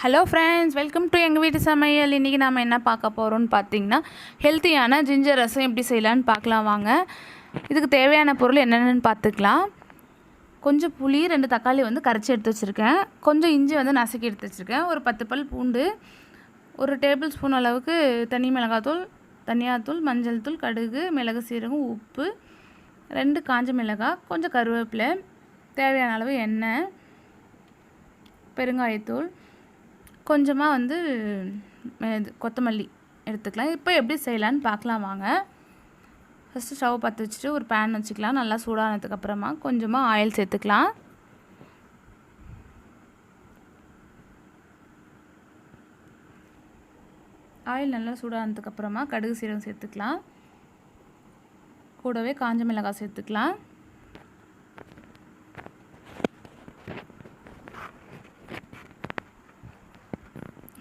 Hello friends welcome to எங்கள் வீட்டு சமையல். இன்றைக்கி நாம் என்ன பார்க்க போகிறோம்னு பார்த்தீங்கன்னா ஹெல்த்தியான ஜிஞ்சர் ரசம் எப்படி செய்யலான்னு பார்க்கலாம் வாங்க. இதுக்கு தேவையான பொருள் என்னென்னு பார்த்துக்கலாம். கொஞ்சம் புளி ரெண்டு தக்காளி வந்து கரைச்சி எடுத்து வச்சுருக்கேன். கொஞ்சம் இஞ்சி வந்து நசுக்கி எடுத்து வச்சுருக்கேன். ஒரு பத்து பல் பூண்டு ஒரு டேபிள் ஸ்பூன் அளவுக்கு தனி மிளகாத்தூள் தனியாத்தூள் மஞ்சள் தூள் கடுகு மிளகு சீரகம் உப்பு ரெண்டு காஞ்ச மிளகாய் கொஞ்சம் கருவேப்பிலை தேவையான அளவு எண்ணெய் பெருங்காயத்தூள் கொஞ்சமாக வந்து இது கொத்தமல்லி எடுத்துக்கலாம். இப்போ எப்படி செய்யலான்னு பார்க்கலாம் வாங்க. ஃபஸ்ட்டு ஸ்டவ் பற்ற வச்சுட்டு ஒரு பேன் வச்சுக்கலாம். நல்லா சூடானதுக்கப்புறமா கொஞ்சமாக ஆயில் சேர்த்துக்கலாம். ஆயில் நல்லா சூடானதுக்கப்புறமா கடுகு சீரகம் சேர்த்துக்கலாம். கூடவே காஞ்ச மிளகாய் சேர்த்துக்கலாம்.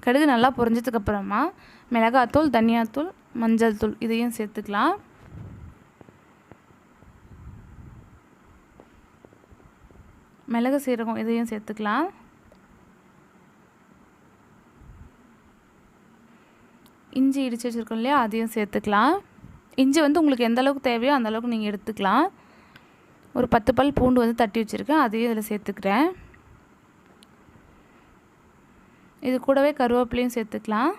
கடுகு நல்லா பொரிஞ்சதுக்கப்புறமா மிளகாத்தூள் தனியாத்தூள் மஞ்சள் தூள் இதையும் சேர்த்துக்கலாம். மிளகு சீரகம் இதையும் சேர்த்துக்கலாம். இஞ்சி இடித்து வச்சுருக்கோம் இல்லையா அதையும் சேர்த்துக்கலாம். இஞ்சி வந்து உங்களுக்கு எந்த அளவுக்கு தேவையோ அந்த அளவுக்கு நீங்கள் எடுத்துக்கலாம். ஒரு பத்து பல் பூண்டு வந்து தட்டி வச்சுருக்கேன் அதையும் இதில் சேர்த்துக்கிறேன். இது கூடவே கருவேப்பிலையும் சேர்த்துக்கலாம்.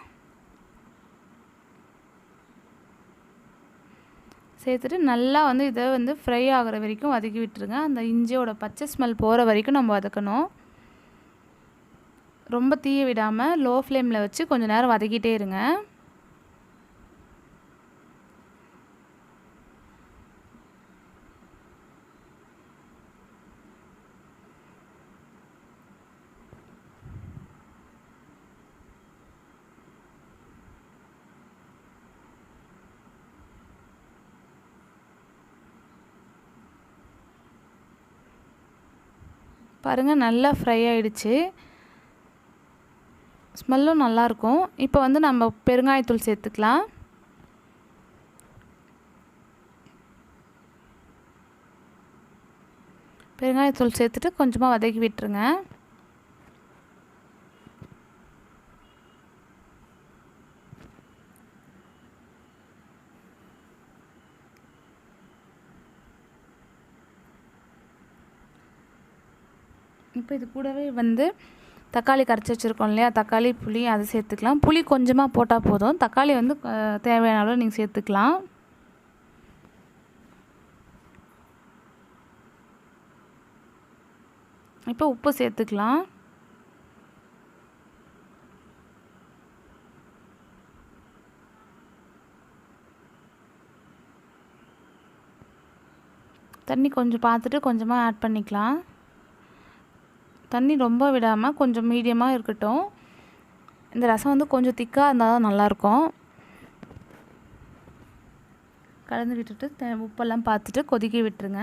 சேர்த்துட்டு நல்லா வந்து இதை வந்து ஃப்ரை ஆகிற வரைக்கும் வதக்கி விட்டுருங்க. அந்த இஞ்சியோட பச்சை ஸ்மெல் போகிற வரைக்கும் நம்ம வதக்கணும். ரொம்ப தீய விடாமல் லோ ஃப்ளேமில் வச்சு கொஞ்சம் நேரம் வதக்கிட்டே இருங்க. பாருங்கள் நல்லா ஃப்ரை ஆகிடுச்சு ஸ்மெல்லும் நல்லாயிருக்கும் இப்போ வந்து நம்ம பெருங்காயத்தூள் சேர்த்துக்கலாம். பெருங்காயத்தூள் சேர்த்துட்டு கொஞ்சமாக வதக்கி விட்டுருங்க. இப்போ இது கூடவே வந்து தக்காளி கரைச்சி வச்சுருக்கோம் இல்லையா? தக்காளி புளி அதை சேர்த்துக்கலாம். புளி கொஞ்சமாக போட்டால் போதும். தக்காளி வந்து தேவையான அளவு நீங்கள் சேர்த்துக்கலாம். இப்போ உப்பு சேர்த்துக்கலாம். தண்ணி கொஞ்சம் பார்த்துட்டு கொஞ்சமாக ஆட் பண்ணிக்கலாம். தண்ணி ரொம்ப விடாமல் கொஞ்சம் மீடியமாக இருக்கட்டும். இந்த ரசம் வந்து கொஞ்சம் திக்காக இருந்தால் தான் நல்லாயிருக்கும். கலந்து விட்டுட்டு உப்பெல்லாம் பார்த்துட்டு கொதிக்க விட்டுருங்க.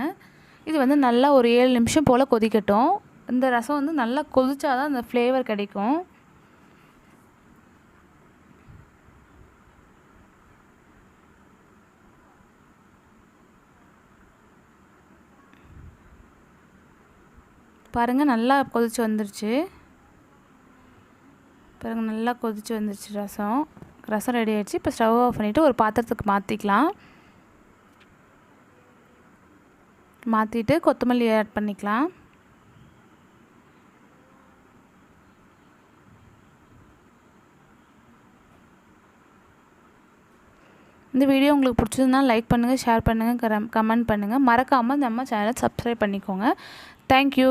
இது வந்து நல்லா ஒரு ஏழு நிமிஷம் போல் கொதிக்கட்டும். இந்த ரசம் வந்து நல்லா கொதிச்சா தான் அந்த ஃப்ளேவர் கிடைக்கும். பாருங்கள் நல்லா கொதிச்சு வந்துருச்சு. பாருங்கள் நல்லா கொதிச்சு வந்துருச்சு ரசம். ரசம் ரெடி ஆகிடுச்சு இப்போ ஸ்டவ் ஆஃப் பண்ணிவிட்டு ஒரு பாத்திரத்துக்கு மாற்றிக்கலாம் மாற்றிட்டு கொத்தமல்லி ஆட் பண்ணிக்கலாம். இந்த வீடியோ உங்களுக்கு பிடிச்சதுன்னா லைக் பண்ணுங்கள் ஷேர் பண்ணுங்கள் கமெண்ட் பண்ணுங்கள் மறக்காமல் நம்ம சேனலை சப்ஸ்கிரைப் பண்ணிக்கோங்க. தேங்க்யூ